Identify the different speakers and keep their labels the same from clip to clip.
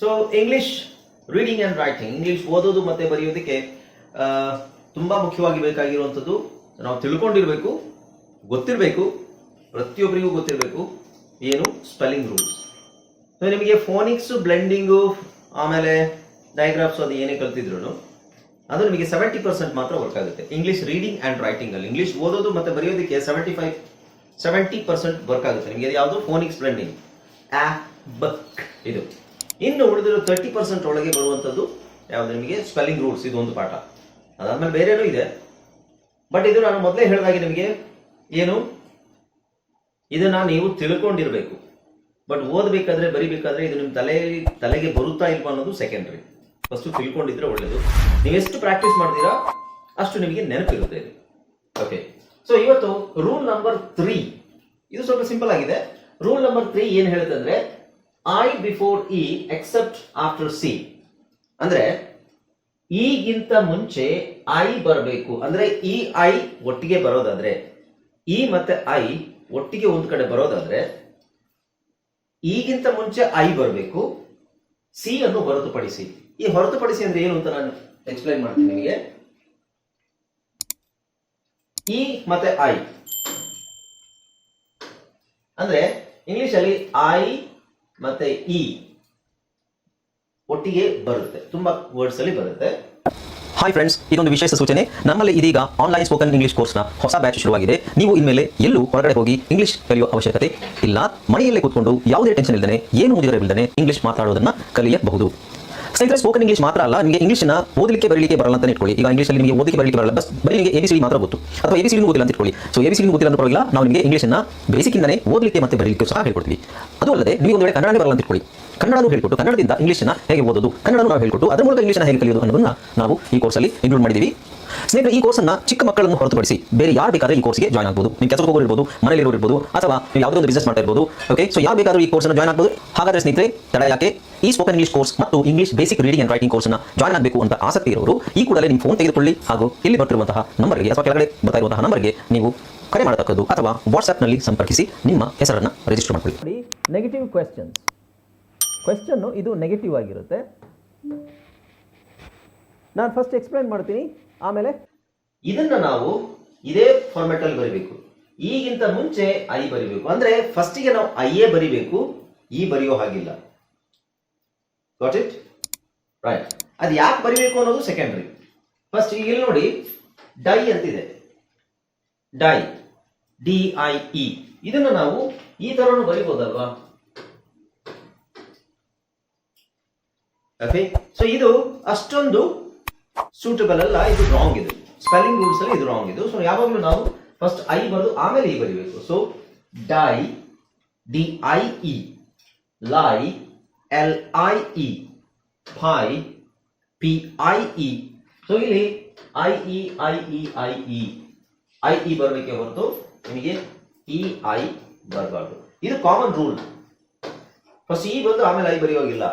Speaker 1: So English reading and writing English ಓದೋದು ಮತ್ತೆ ಬರೆಯೋದಕ್ಕೆ ತುಂಬಾ ಮುಖ್ಯವಾಗಿ ಬೇಕಾಗಿರುವಂಥದ್ದು. ನಾವು ತಿಳ್ಕೊಂಡಿರ್ಬೇಕು, ಗೊತ್ತಿರಬೇಕು, ಪ್ರತಿಯೊಬ್ಬರಿಗೂ ಗೊತ್ತಿರಬೇಕು ಏನು? ಸ್ಪೆಲ್ಲಿಂಗ್ ರೂಲ್ಸ್ ಸೊ ನಿಮಗೆ ಫೋನಿಕ್ಸ್ ಬ್ಲೆಂಡಿಂಗು ಆಮೇಲೆ ಡಯಾಗ್ರಾಫ್ಸ್ ಅದು ಏನೇ ಕಲ್ತಿದ್ರು ಅದು ನಿಮಗೆ ಸೆವೆಂಟಿ ಪರ್ಸೆಂಟ್ ಮಾತ್ರ ವರ್ಕ್ ಆಗುತ್ತೆ. ಇಂಗ್ಲಿಷ್ ರೀಡಿಂಗ್ ಅಂಡ್ ರೈಟಿಂಗ್ ಅಲ್ಲಿ. ಇಂಗ್ಲಿಷ್ ಓದೋದು ಮತ್ತೆ ಬರೆಯೋದಕ್ಕೆ seventy five seventy percent work ಆಗುತ್ತೆ. ನಿಮಗೆ ಯಾವುದು? ಫೋನಿಕ್ಸ್ ಬ್ಲೆಂಡಿಂಗ್ ಆ ಬಕ್ ಇದು. ಇನ್ನು ಉಳಿದಿರೋ ತರ್ಟಿ ಪರ್ಸೆಂಟ್ ಒಳಗೆ ಬರುವಂಥದ್ದು ಯಾವುದು ನಿಮಗೆ? ಸ್ಪೆಲ್ಲಿಂಗ್ ರೂಲ್ಸ್ ಇದು ಒಂದು ಪಾಠ. ಅದಾದ್ಮೇಲೆ ಬೇರೆನೂ ಇದೆ. ಬಟ್ ಇದು ನಾನು ಮೊದಲೇ ಹೇಳಿದಾಗೆ ನಿಮಗೆ ಏನು? ಇದನ್ನ ನೀವು ತಿಳ್ಕೊಂಡಿರಬೇಕು. ಬಟ್ ಓದಬೇಕಾದ್ರೆ, ಬರಿಬೇಕಾದ್ರೆ ಇದು ನಿಮ್ಮ ತಲೆ, ತಲೆಗೆ ಬರುತ್ತಾ ಇಲ್ವಾ ಅನ್ನೋದು ಸೆಕೆಂಡ್ರಿ ಫಸ್ಟ್ ತಿಳ್ಕೊಂಡಿದ್ರೆ ಒಳ್ಳೇದು. ನೀವು ಎಷ್ಟು ಪ್ರಾಕ್ಟೀಸ್ ಮಾಡ್ತೀರಾ, ಅಷ್ಟು ನಿಮಗೆ ನೆನಪಿರುತ್ತೆ ಓಕೆ ಸೊ ಇವತ್ತು ರೂಲ್ ನಂಬರ್ ತ್ರೀ ಇದು ಸ್ವಲ್ಪ ಸಿಂಪಲ್ ಆಗಿದೆ. ರೂಲ್ ನಂಬರ್ ತ್ರೀ ಏನು ಹೇಳುತ್ತೆ ಅಂದ್ರೆ I before E except after C ಅಂದ್ರೆ ಈಗಿಂತ ಮುಂಚೆ ಐ ಬರಬೇಕು. ಅಂದ್ರೆ ಇ ಐ ಒಟ್ಟಿಗೆ ಬರೋದಾದ್ರೆ ಇ ಮತ್ತೆ ಐ ಒಟ್ಟಿಗೆ ಒಂದು ಕಡೆ ಬರೋದಾದ್ರೆ ಈಗಿಂತ ಮುಂಚೆ ಐ ಬರಬೇಕು ಸಿ ಅನ್ನು ಹೊರತುಪಡಿಸಿ. ಈ ಹೊರತುಪಡಿಸಿ ಅಂದ್ರೆ ಏನು ಅಂತ ನಾನು ಎಕ್ಸ್ಪ್ಲೈನ್ ಮಾಡ್ತೀನಿ ನಿಮಗೆ. ಇ ಮತ್ತೆ ಐ ಅಂದ್ರೆ ಇಂಗ್ಲಿಷ್ ಅಲ್ಲಿ ಐ ಮತ್ತೆ ಇ ಒಟ್ಟಿಗೆ ಬರುತ್ತೆ. ತುಂಬಾ ವರ್ಡ್ಸ್ ಅಲ್ಲಿ ಬರುತ್ತೆ.
Speaker 2: ಹಾಯ್ ಫ್ರೆಂಡ್ಸ್ ಇದೊಂದು ವಿಶೇಷ ಸೂಚನೆ. ನಮ್ಮಲ್ಲಿ ಇದೀಗ ಆನ್ಲೈನ್ ಸ್ಪೋಕನ್ ಇಂಗ್ಲಿಷ್ ಕೋರ್ಸ್ನ ಹೊಸ ಬ್ಯಾಚ್ ಶುರುವಾಗಿದೆ. ನೀವು ಇನ್ಮೇಲೆ ಎಲ್ಲೂ ಹೊರಗಡೆ ಹೋಗಿ ಇಂಗ್ಲಿಷ್ ಕಲಿಯುವ ಅವಶ್ಯಕತೆ ಇಲ್ಲ. ಮನೆಯಲ್ಲೇ ಕೂತ್ಕೊಂಡು ಯಾವುದೇ ಟೆನ್ಷನ್ ಇಲ್ಲದೆ ಏನು ಮುಗಿದಿರಬಿಲ್ಲದೆ ಇಂಗ್ಲಿಷ್ ಮಾತಾಡೋದನ್ನ ಕಲಿಯಬಹುದು. ಸ್ನೇಹಿತರೆ ಸ್ಪೋಕನ್ ಇಂಗ್ಲಿಷ್ ಮಾತ್ರ ಅಲ್ಲ, ನಿಮಗೆ ಇಂಗ್ಲಿಷ್ನ ಓದಲಿಕ್ಕೆ, ಬರಲಿಕ್ಕೆ ಬರಲ್ಲ ಅಂತ ಇಟ್ಕೊಳ್ಳಿ. ಈಗ ಇಂಗ್ಲಿಷಲ್ಲಿ ನಿಮಗೆ ಓದಲಿಕ್ಕೆ, ಬರಲಿಕ್ಕೆ ಬರಲ್ಲ. ಬಸ್ ಬರೀ ನಿಮಗೆ ಎ ಬಿ ಸಿ ಮಾತ್ರ ಗೊತ್ತು. ಅಥವಾ ಎ ಬಿ ಸಿ ಗೊತ್ತಿಲ್ಲ ಅಂತ ಇಟ್ಕೊಳ್ಳಿ. ಸೊ ಎ ಬಿ ಸಿ ಗೊತ್ತಿಲ್ಲ ಅಂತ ಪರವಾಗಿಲ್ಲ. ನಾವು ನಿಮಗೆ ಇಂಗ್ಲಿಷ್ನ ಬೇಸಿಕ್ಕಿಂದನೇ ಓದಲಿಕ್ಕೆ ಮತ್ತೆ ಬರಲಿಕ್ಕೆ ಸಹ ಹೇಳ್ಕೊಡ್ತೀವಿ. ಅದು ಅಲ್ಲದೆ, ನೀವು ಒಂದು ಕನ್ನಡನೇ ಬರಲ್ಲ ಅಂತ ಇಟ್ಕೊಳ್ಳಿ. ಕನ್ನಡನೂ ಹೇಳ್ಕೊಟ್ಟು, ಕನ್ನಡದಿಂದ ಇಂಗ್ಲಿಷ್ನ ಹೇಗೆ ಓದೋದು, ಕನ್ನಡನೂ ನಾವು ಹೇಳ್ಕೊಟ್ಟು, ಅದರ ಮೂಲಕ ಇಂಗ್ಲಿಷ್ನ ಹೇಗೆ ಕಲಿಯೋದು ಅನ್ನೋದನ್ನ ನಾವು ಈ ಕೋರ್ಸಲ್ಲಿ ಇನ್ಕ್ಲೂಡ್ ಮಾಡಿದ್ದೀವಿ. ಸ್ನೇಹಿತರೆ, ಈ ಕೋರ್ಸನ್ನ ಚಿಕ್ಕ ಮಕ್ಕಳನ್ನು ಹೊರತುಪಡಿಸಿ ಬೇರೆ ಯಾರು ಬೇಕಾದ್ರೆ ಈ ಕೋರ್ಸ್ಗೆ ಜಾಯ್ನ್ ಆಗ್ಬೋದು. ನೀವು ಕೆಲಸಕ್ಕೆ ಹೋಗೋರು ಇರ್ಬೋದು ಮನೆಯಲ್ಲಿ ಇರ್ಬೋದು, ಅಥವಾ ಯಾವುದೋ ಒಂದು ಬಿಸ್ನೆಸ್ ಮಾಡ್ತಾ ಇರ್ಬೋದು ಓಕೆ ಸೊ ಯಾರು ಬೇಕಾದ್ರೂ ಈ ಕೋರ್ಸ್ನ ಜಾಯ್ನ್ ಆಗ್ಬೋದು. ಹಾಗಾದ್ರೆ ಸ್ನೇಹಿತರೆ, ತಡ ಯಾಕೆ? ಈ ಸ್ಪೋಕನ್ ಇಂಗ್ಲಿಷ್ ಕೋರ್ಸ್ ಮತ್ತು English basic reading and writing ಕೋರ್ಸ್ನ ಜಾಯ್ನ್ ಆಗಬೇಕು ಅಂತ ಆಸಕ್ತಿ ಇರೋರು ಈ ಕೂಡಲೇ ನಿಮ್ಮ ಫೋನ್ ತೆಗೆದುಕೊಳ್ಳಿ ಹಾಗೂ ಇಲ್ಲಿ ಬರ್ತಿರುವಂತಹ ನಂಬರ್ಗೆ ಅಥವಾ ಕೆಳಗಡೆ ಬರ್ತಾ ಇರುವಂತಹ ನಂಬರ್ಗೆ ನೀವು ಕರೆ ಮಾಡತಕ್ಕದ್ದು ಅಥವಾ ವಾಟ್ಸ್ಆ್ಯಪ್ನಲ್ಲಿ ಸಂಪರ್ಕಿಸಿ ನಿಮ್ಮ ಹೆಸರನ್ನು ರಿಜಿಸ್ಟರ್ ಮಾಡಿಕೊಳ್ಳಿ.
Speaker 3: ನೋಡಿ ನೆಗೆಟಿವ್ ಕ್ವೆಶ್ಚನ್ಸ್ ಕ್ವೆಶ್ಚನ್ನು ಇದು ನೆಗೆಟಿವ್ ಆಗಿರುತ್ತೆ. ನಾನು ಫಸ್ಟ್ ಎಕ್ಸ್ಪ್ಲೈನ್ ಮಾಡ್ತೀನಿ. ಆಮೇಲೆ
Speaker 1: ಇದನ್ನ ನಾವು ಇದೇ ಫಾರ್ಮೆಟ್ ಅಲ್ಲಿ ಬರಿಬೇಕು. ಈಗಿಂತ ಮುಂಚೆ ಐ ಬರಿಬೇಕು. ಅಂದ್ರೆ ಫಸ್ಟಿಗೆ ನಾವು ಐ ಎ ಬರಿಬೇಕು. ಈ ಬರೆಯೋ ಹಾಗಿಲ್ಲ. ಗಾಟ್ ಇಟ್ ರೈಟ್ ಅದು ಯಾಕೆ ಬರಿಬೇಕು ಅನ್ನೋದು ಸೆಕೆಂಡ್ರಿ ಫಸ್ಟ್ ಈಗ ಇಲ್ಲಿ ನೋಡಿ ಡೈ ಅಂತಿದೆ. ಡೈ ಡಿ ಐ ಇ ಇದನ್ನ ನಾವು ಈ ತರನು ಬರಿಬೋದಲ್ವಾ? ಓಕೆ ಸೊ ಇದು ಅಷ್ಟೊಂದು ಸೂಟಬಲ್ ಅಲ್ಲ, ಇದು ರಾಂಗ್ ಇದು. ಸ್ಪೆಲ್ಲಿಂಗ್ ರೂಲ್ಸ್ ಅಲ್ಲಿ ಇದು ರಾಂಗ್ ಇದು. ಸೊ ಯಾವಾಗಲೂ ನಾವು ಫಸ್ಟ್ ಐ ಬರೆದು ಆಮೇಲೆ ಈ ಬರಿಬೇಕು. So die D I E lie L I E pie P I E so ಇಲ್ಲಿ I E I E I E I E ಬರಬೇಕೆ ಹೊರತು ನಿಮಗೆ ಇ ಐ ಬರಬಾರ್ದು. ಇದು ಕಾಮನ್ ರೂಲ್ ಫಸ್ಟ್ ಇ ಬಂದು ಆಮೇಲೆ I ಬರೆಯೋಗಿಲ್ಲ.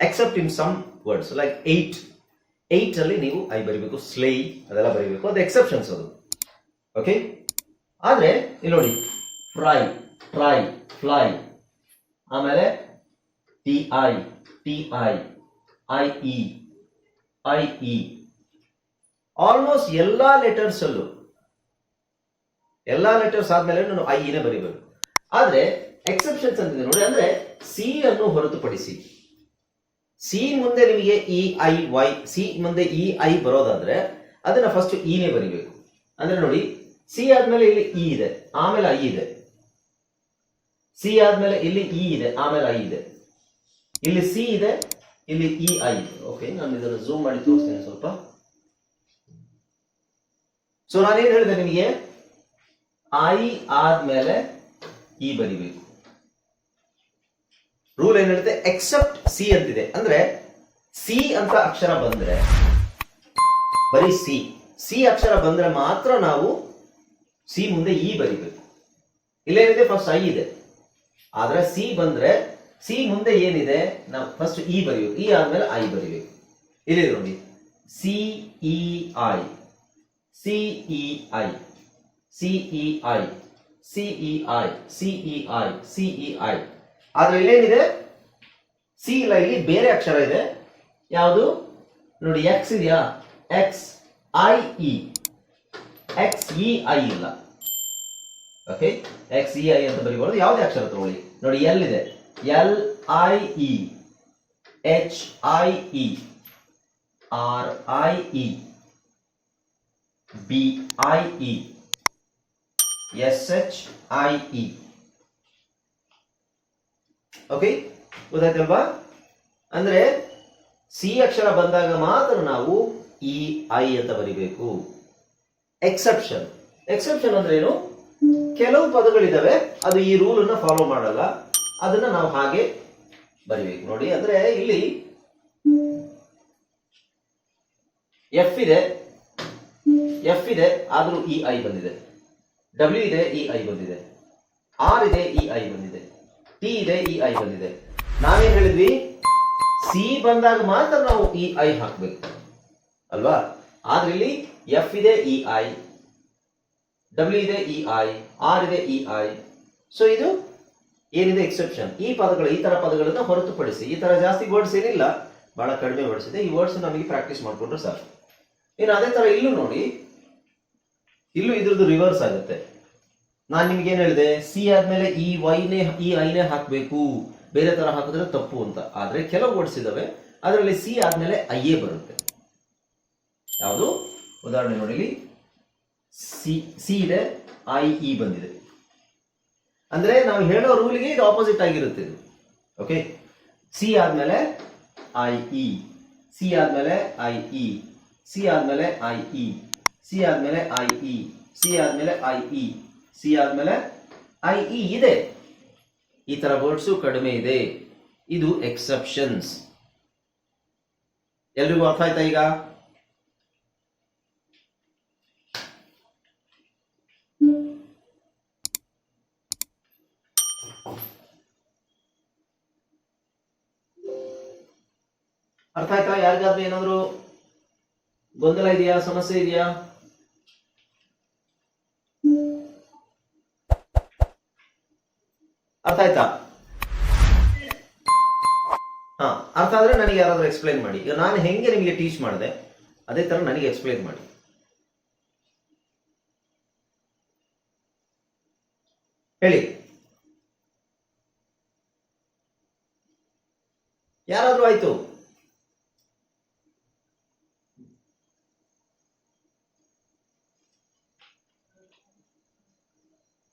Speaker 1: Except in some words like eight eight ಅಲ್ಲಿ ನೀವು I ಬರಿಬೇಕು ಸ್ಲೈ ಅದೆಲ್ಲ ಬರಿಬೇಕು. ಅದು ಎಕ್ಸೆಪ್ಷನ್ಸ್ ಅದು. ಓಕೆ ಆದ್ರೆ, ಇಲ್ಲಿ ನೋಡಿ. ಫ್ರೈ ಫ್ರೈ ಫ್ಲೈ ಆಮೇಲೆ T I T I I E I E almost ಎಲ್ಲಾ ಲೆಟರ್ಸ್ ಅಲ್ಲೂ, ಎಲ್ಲಾ ಲೆಟರ್ಸ್ ಆದ್ಮೇಲೆ ನಾನು ಐ ಇನೇ ಬರಿಬೇಕು. ಆದ್ರೆ ಎಕ್ಸೆಪ್ಷನ್ಸ್ ಅಂತಿದೆ ನೋಡಿ, ಅಂದ್ರೆ ಸಿ ಅನ್ನು ಹೊರತುಪಡಿಸಿ. ಸಿ ಮುಂದೆ ನಿಮಗೆ ಇ ಐ ವೈ ಸಿ ಮುಂದೆ ಇ ಐ ಬರೋದಾದ್ರೆ ಅದನ್ನ ಫಸ್ಟ್ ಇನೇ ಬರಿಬೇಕು. ಅಂದ್ರೆ ನೋಡಿ ಸಿ ಆದ್ಮೇಲೆ ಇಲ್ಲಿ ಇ ಇದೆ, ಆಮೇಲೆ ಐ ಇದೆ. ಸಿ ಆದ್ಮೇಲೆ ಇಲ್ಲಿ ಇ ಇದೆ, ಆಮೇಲೆ ಐ ಇದೆ. ಇಲ್ಲಿ ಸಿ ಇದೆ, ಇಲ್ಲಿ ಇ ಐ ಓಕೆ ನಾನು ಇದನ್ನ ಝೂಮ್ ಮಾಡಿ ತೋರಿಸ್ತೇನೆ ಸ್ವಲ್ಪ. ಸೊ ನಾನೇನ್ ಹೇಳಿದೆ ನಿಮಗೆ? ಐ ಆದ್ಮೇಲೆ ಇ ಬರಿಬೇಕು. ರೂಲ್ ಏನ್ ಹೇಳುತ್ತೆ ಎಕ್ಸೆಪ್ಟ್ ಸಿ ಅಂತಿದೆ. ಅಂದ್ರೆ ಸಿ ಅಂತ ಅಕ್ಷರ ಬಂದ್ರೆ, ಬರೀ ಸಿ ಸಿ ಅಕ್ಷರ ಬಂದ್ರೆ ಮಾತ್ರ ನಾವು ಸಿ ಮುಂದೆ ಇ ಬರಿಬೇಕು. ಇಲ್ಲೇನಿದೆ? ಫಸ್ಟ್ ಐ ಇದೆ. ಆದ್ರೆ ಸಿ ಬಂದ್ರೆ ಸಿ ಮುಂದೆ ಏನಿದೆ? ನಾವು ಫಸ್ಟ್ ಇ ಬರೆಯು ಇ ಆದ್ಮೇಲೆ ಐ ಬರೀಬೇಕು. ಇಲ್ಲಿ ನೋಡಿ? C E I C E I C E I C E I C E I C E I ಆದ್ರೆ ಇಲ್ಲೇನಿದೆ ಸಿ ಇಲ್ಲ ಇಲ್ಲಿ ಬೇರೆ ಅಕ್ಷರ ಇದೆ. ಯಾವುದು? ನೋಡಿ ಎಕ್ಸ್ ಇದೆಯಾ? X I E X E I ಇಲ್ಲ. ಓಕೆ ಎಕ್ಸ್ ಇ ಐ ಅಂತ ಬರೀಬಾರ್ದು. ಯಾವುದೇ ಅಕ್ಷರ ತಗೊಳ್ಳಿ. ನೋಡಿ, ಎಲ್ಲಿದೆ? L I E H I E R I E B I E S H I E okay ಗೊತ್ತಾಯ್ತಲ್ವಾ? ಅಂದ್ರೆ ಸಿ ಅಕ್ಷರ ಬಂದಾಗ ಮಾತ್ರ ನಾವು ಇ ಐ ಅಂತ ಬರಿಬೇಕು. ಎಕ್ಸೆಪ್ಷನ್ ಎಕ್ಸೆಪ್ಷನ್ ಅಂದ್ರೆ ಏನು? ಕೆಲವು ಪದಗಳಿದಾವೆ ಅದು ಈ ರೂಲ್ ಅನ್ನು ಫಾಲೋ ಮಾಡಲ್ಲ. ಅದನ್ನ ನಾವು ಹಾಗೆ ಬರಿಬೇಕು. ನೋಡಿ, ಅಂದ್ರೆ ಇಲ್ಲಿ ಎಫ್ ಇದೆ. ಎಫ್ ಇದೆ, ಆದ್ರೂ ಇ ಐ ಬಂದಿದೆ. ಡಬ್ಲ್ಯೂ ಇದೆ ಇ ಐ ಬಂದಿದೆ. ಆರ್ ಇದೆ ಇ ಐ ಬಂದಿದೆ. ಟಿ ಇದೆ ಇ ಐ ಬಂದಿದೆ. ನಾವೇನ್ ಹೇಳಿದ್ವಿ? ಸಿ ಬಂದಾಗ ಮಾತ್ರ ನಾವು ಇ ಐ ಹಾಕ್ಬೇಕು. ಅಲ್ವಾ? ಆದ್ರೆ ಇಲ್ಲಿ ಎಫ್ ಇದೆ ಇ ಐ ಡಬ್ಲ್ಯೂ ಇದೆ ಇ ಐ ಆರ್ ಇದೆ ಇ ಐ ಸೊ ಇದು ಏನಿದೆ ಎಕ್ಸೆಪ್ಷನ್ ಈ ಪದಗಳು, ಈ ತರ ಪದಗಳನ್ನ ಹೊರತುಪಡಿಸಿ, ಈ ತರ ಜಾಸ್ತಿ ವರ್ಡ್ಸ್ ಏನಿಲ್ಲ, ಬಹಳ ಕಡಿಮೆ ವರ್ಡ್ಸ್ ಇದೆ. ಈ ವರ್ಡ್ಸ್ ನಮಗೆ ಪ್ರಾಕ್ಟೀಸ್ ಮಾಡ್ಕೊಂಡ್ರೆ ಸಾಕು. ಇನ್ನು ಅದೇ ತರ ಇಲ್ಲೂ ನೋಡಿ, ಇಲ್ಲೂ ಇದ್ರದ್ದು ರಿವರ್ಸ್ ಆಗುತ್ತೆ. ನಾನು ನಿಮ್ಗೆ ಏನ್ ಹೇಳಿದೆ? ಸಿ ಆದ್ಮೇಲೆ ಈ ವೈನೇ ಈ ಐನೇ ಹಾಕ್ಬೇಕು. ಬೇರೆ ತರ ಹಾಕಿದ್ರೆ ತಪ್ಪು ಅಂತ. ಆದ್ರೆ ಕೆಲವು ವರ್ಡ್ಸ್ ಇದಾವೆ. ಅದರಲ್ಲಿ ಸಿ ಆದ್ಮೇಲೆ ಐಯೇ ಬರುತ್ತೆ. ಯಾವುದು? ಉದಾಹರಣೆ ನೋಡಿ ಸಿ ಸಿ ಇದೆ ಐ ಇ ಬಂದಿದೆ. ಅಂದ್ರೆ ನಾವು ಹೇಳೋ ರೂಲ್ಗೆ ಇದು ಆಪೋಸಿಟ್ ಆಗಿರುತ್ತೆ ಇದು. ಓಕೆ ಸಿ ಆದ್ಮೇಲೆ ಐ ಇ ಸಿ ಆದ್ಮೇಲೆ ಐ ಇ ಸಿ ಆದ್ಮೇಲೆ ಐ ಇ ಸಿ ಆದ್ಮೇಲೆ ಐ ಇ ಸಿ ಆದ್ಮೇಲೆ ಐ ಇ ಸಿ ಆದ್ಮೇಲೆ ಐ ಇ ಇದೆ. ಈ ತರ ವರ್ಡ್ಸು ಕಡಿಮೆ ಇದೆ. ಇದು ಎಕ್ಸೆಪ್ಷನ್ಸ್ ಎಲ್ರಿಗೂ ಅರ್ಥ ಆಯ್ತಾ ಈಗ ಅರ್ಥ ಆಯ್ತಾ ಯಾರಿಗಾದ್ರೂ ಏನಾದ್ರು ಗೊಂದಲ ಇದೆಯಾ? ಸಮಸ್ಯೆ ಇದೆಯಾ? ಅರ್ಥ ಆಯ್ತಾ? ಹಾ, ಅರ್ಥ ಆದ್ರೆ ನನಗೆ ಯಾರಾದ್ರೂ ಎಕ್ಸ್ಪ್ಲೈನ್ ಮಾಡಿ. ಈಗ ನಾನು ಹೆಂಗೆ ನಿಮಗೆ ಟೀಚ್ ಮಾಡಿದೆ, ಅದೇ ತರ ನನಗೆ ಎಕ್ಸ್ಪ್ಲೈನ್ ಮಾಡಿ. ಹೇಳಿ. ಯಾರಾದ್ರೂ ಆಯ್ತು?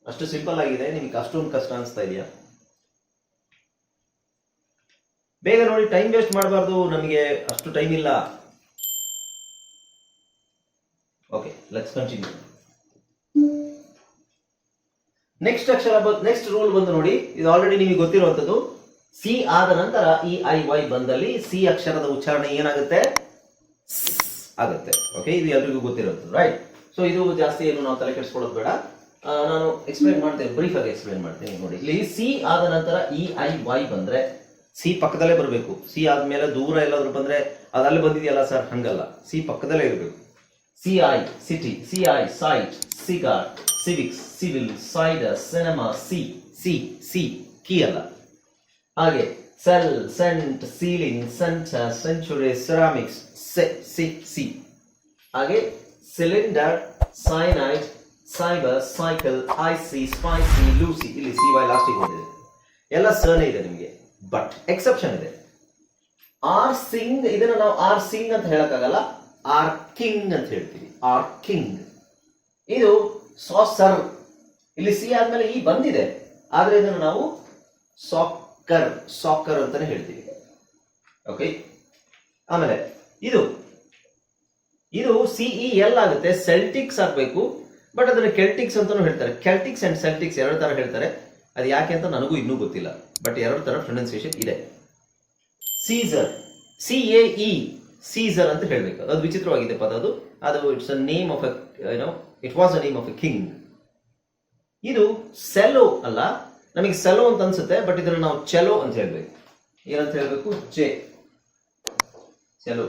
Speaker 1: ಅಷ್ಟು ಸಿಂಪಲ್ ಆಗಿದೆ, ನಿಮ್ಗೆ ಅಷ್ಟೊಂದು ಕಷ್ಟ ಅನಿಸ್ತಾ ಇದೆಯಾ? ಬೇಗ ನೋಡಿ ಟೈಮ್ ವೇಸ್ಟ್ ಮಾಡಬಾರ್ದು, ನಮಗೆ ಅಷ್ಟು ಟೈಮ್ ಇಲ್ಲ. ಓಕೆ ಲೆಟ್ಸ್ ಕಂಟಿನ್ಯೂ ನೆಕ್ಸ್ಟ್ ಅಕ್ಷರ ನೆಕ್ಸ್ಟ್ ರೂಲ್ ಬಂದು ನೋಡಿ, ಇದು ಆಲ್ರೆಡಿ ನಿಮಗೆ ಗೊತ್ತಿರುವಂತದ್ದು ಸಿ ಆದ ನಂತರ ಇ ಐ ವೈ ಬಂದಲ್ಲಿ ಸಿ ಅಕ್ಷರದ ಉಚ್ಚಾರಣೆ ಏನಾಗುತ್ತೆ? ಆಗುತ್ತೆ. ಓಕೆ ಇದು ಎಲ್ರಿಗೂ ಗೊತ್ತಿರೋದು ರೈಟ್ ಸೊ ಇದು ಜಾಸ್ತಿ ಏನು ನಾವು ತಲೆ ಕೆಡಿಸ್ಕೊಳ್ಳೋದು ಬೇಡ. ನಾನು ಎಕ್ಸ್ಪ್ಲೇನ್ ಮಾಡ್ತೇನೆ ಬ್ರೀಫ್ ಆಗಿ ಎಕ್ಸ್ಪ್ಲೈನ್ ಮಾಡ್ತೀನಿ ನೋಡಿ. ಇಲ್ಲಿ ಸಿ ಆದ ನಂತರ ಇ ಐ ವೈ ಬಂದ್ರೆ ಸಿ ಪಕ್ಕದಲ್ಲೇ ಬರಬೇಕು. ಸಿ ಆದ್ಮೇಲೆ ದೂರ ಎಲ್ಲಾದ್ರೂ ಬಂದ್ರೆ ಅದಲ್ಲಿ ಬಂದಿದೆಯಲ್ಲ ಸರ್ ಹಂಗಲ್ಲ. ಸಿ ಪಕ್ಕದಲ್ಲೇ ಇರಬೇಕು. C I city C I site cigar civics civil cider cinema C C C key ಅಲ್ಲ. ಹಾಗೆ. Cell cent ceiling centre century ceramics ಸೆ ಸಿ ಸಿ ಹಾಗೆ. Cylinder cyanide cyber cycle icy spicy Lucy ಇಲ್ಲಿ C Y ಲಾಸ್ಟಿಗೆ ಬಂದಿದೆ ಎಲ್ಲ ಸರ್ನೇ ಇದೆ ನಿಮಗೆ ಬಟ್ ಎಕ್ಸೆಪ್ಷನ್ ಇದೆ. ಆರ್ ಸಿಂಗ್ ಇದನ್ನ ನಾವು ಆರ್ ಸಿಂಗ್ ಅಂತ ಹೇಳಕ್ಕಾಗಲ್ಲ ಆರ್ ಕಿಂಗ್ ಅಂತ ಹೇಳ್ತೀವಿ. ಆರ್ ಕಿಂಗ್ ಇದು ಸಾಸರ್ ಇಲ್ಲಿ ಸಿ ಆದ್ಮೇಲೆ ಈ ಬಂದಿದೆ. ಆದ್ರೆ ಇದನ್ನು ನಾವು ಸಾಕರ್ ಸಾಕರ್ ಅಂತಾನೆ ಹೇಳ್ತೀವಿ. ಓಕೆ ಆಮೇಲೆ ಇದು ಇದು ಸಿಇ ಎಲ್ ಆಗುತ್ತೆ ಸೆಲ್ಟಿಕ್ಸ್ ಆಗ್ಬೇಕು ಬಟ್ ಅದನ್ನ ಕೆಲ್ಟಿಕ್ಸ್ ಅಂತಲೂ ಹೇಳ್ತಾರೆ. ಕೆಲ್ಟಿಕ್ಸ್ ಅಂಡ್ ಸೆಲ್ಟಿಕ್ಸ್ ಎರಡು ತರ ಹೇಳ್ತಾರೆ. ಅದು ಯಾಕೆ ಅಂತ ನನಗೂ ಇನ್ನೂ ಗೊತ್ತಿಲ್ಲ. ಬಟ್ ಎರಡು ತರ ಪ್ರೊನೌನ್ಸಿಯೇಷನ್ ಇದೆ. Caesar C A E Caesar ಅಂತ ಹೇಳ್ಬೇಕು. ಅದು ವಿಚಿತ್ರವಾಗಿದೆ ಪದ ಅದು. ಅದು ಇಟ್ಸ್ ಅ ನೇಮ್ ಆಫ್ ಏನೋ it was a name of a king ಇದು ಸೆಲೋ ಅಲ್ಲ. ನಮಗೆ ಸೆಲೋ ಅಂತ ಅನ್ಸುತ್ತೆ ಬಟ್ ಇದನ್ನ ನಾವು ಚೆಲೋ ಅಂತ ಹೇಳ್ಬೇಕು. ಏನಂತ ಹೇಳಬೇಕು? J cello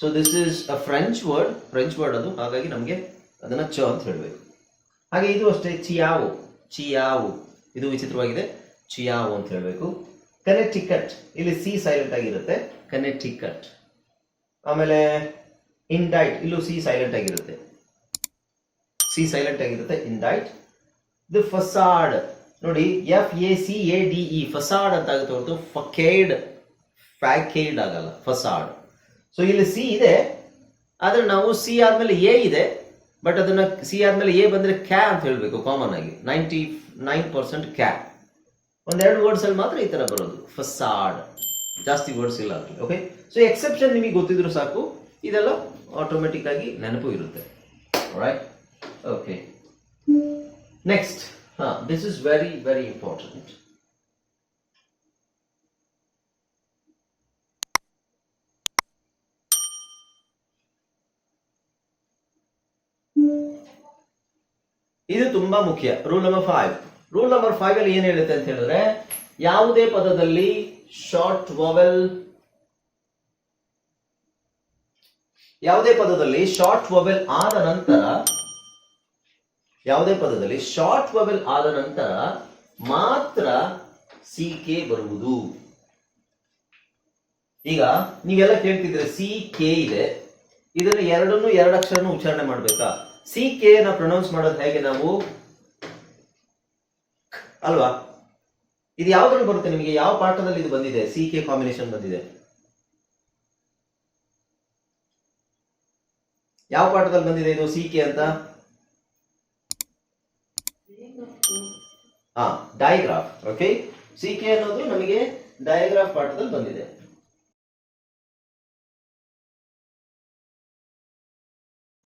Speaker 1: so this is a French word French word ಅದು. ಹಾಗಾಗಿ ನಮಗೆ ಅದನ್ನ ಚ ಅಂತ ಹೇಳಬೇಕು. ಹಾಗೆ ಇದು ಅಷ್ಟೇ, ಚಿಯಾವು ಚಿಯಾವು. ಇದು ವಿಚಿತ್ರವಾಗಿದೆ. ಚಿಯಾವು ಅಂತ ಹೇಳಬೇಕು. ಕನೆಕ್ಟಿಕಟ್ ಇಲ್ಲಿ ಸಿ ಸೈಲೆಂಟ್ ಆಗಿರುತ್ತೆ. ಕನೆಕ್ಟಿಕಟ್ ಆಮೇಲೆ ಇಂಡೈಟ್ ಇಲ್ಲೂ ಸಿ ಸೈಲೆಂಟ್ ಆಗಿರುತ್ತೆ. ಸಿ ಸೈಲೆಂಟ್ ಆಗಿರುತ್ತೆ ಇಂಡೈಟ್ ದಿ ಫಸಾಡ್ ನೋಡಿ F A C A D E facade ಅಂತ ಆಗುತ್ತೆ ಹೊರತು ಫಕೇಡ್ ಫ್ಯಾಕೇಡ್ ಆಗಲ್ಲ ಫಸಾಡ್ ಸೊ ಇಲ್ಲಿ ಸಿ ಇದೆ. ಆದರೆ ನಾವು ಸಿ ಆದಮೇಲೆ ಎ ಇದೆ. ಬಟ್ ಅದನ್ನ ಸಿ ಆದ್ಮೇಲೆ ಎ ಬಂದ್ರೆ ಕ್ಯಾ ಅಂತ ಹೇಳ್ಬೇಕು ಕಾಮನ್ ಆಗಿ. ನೈಂಟಿ ನೈನ್ ಪರ್ಸೆಂಟ್ ಕ್ಯಾ ಒಂದೆರಡು ವರ್ಡ್ಸ್ ಅಲ್ಲಿ ಮಾತ್ರ ಈ ತರ ಬರೋದು. ಫಸಾಡ್ ಜಾಸ್ತಿ ವರ್ಡ್ಸ್ ಇಲ್ಲ ಓಕೆ ಸೊ ಎಕ್ಸೆಪ್ಷನ್ ನಿಮಗೆ ಗೊತ್ತಿದ್ರು ಸಾಕು. ಇದೆಲ್ಲ ಆಟೋಮೆಟಿಕ್ ಆಗಿ ನೆನಪು ಇರುತ್ತೆ. ರೈಟ್ ಓಕೆ ನೆಕ್ಸ್ಟ್ ಹಾ this is very very important ಇದು ತುಂಬಾ ಮುಖ್ಯ. Rule number five rule number five ಅಲ್ಲಿ ಏನ್ ಹೇಳುತ್ತೆ ಅಂತ ಹೇಳಿದ್ರೆ, ಯಾವುದೇ ಪದದಲ್ಲಿ ಶಾರ್ಟ್ ವಾವೆಲ್ ಯಾವುದೇ ಪದದಲ್ಲಿ ಶಾರ್ಟ್ ವೊವೆಲ್ ಆದ ನಂತರ, ಯಾವುದೇ ಪದದಲ್ಲಿ ಶಾರ್ಟ್ ವೊವೆಲ್ ಆದ ನಂತರ ಮಾತ್ರ ಸಿ ಕೆ ಬರುವುದು. ಈಗ ನೀವೆಲ್ಲ ಕೇಳ್ತಿದ್ರೆ ಸಿ ಕೆ ಇದೆ. ಇದನ್ನು ಎರಡನ್ನು ಎರಡು ಅಕ್ಷರನ್ನು ಉಚ್ಚಾರಣೆ ಮಾಡ್ಬೇಕಾ? ಸಿ ಕೆ ನ ಪ್ರೊನೌನ್ಸ್ ಮಾಡೋದು ಹೇಗೆ ನಾವು? ಅಲ್ವಾ? ಇದು ಯಾವ್ದ್ರಲ್ಲಿ ಬರುತ್ತೆ ನಿಮಗೆ? ಯಾವ ಪಾಠದಲ್ಲಿ ಇದು ಬಂದಿದೆ? ಸಿ ಕೆ ಕಾಂಬಿನೇಷನ್ ಬಂದಿದೆ. ಯಾವ ಪಾಠದಲ್ಲಿ ಬಂದಿದೆ ಇದು ಸಿ ಕೆ ಅಂತ? ಹಾ ಡಯಾಗ್ರಾಫ್ ಓಕೆ ಸಿ ಕೆ ಅನ್ನೋದು ನಮಗೆ ಡಯಾಗ್ರಾಫ್ ಪಾಠದಲ್ಲಿ ಬಂದಿದೆ.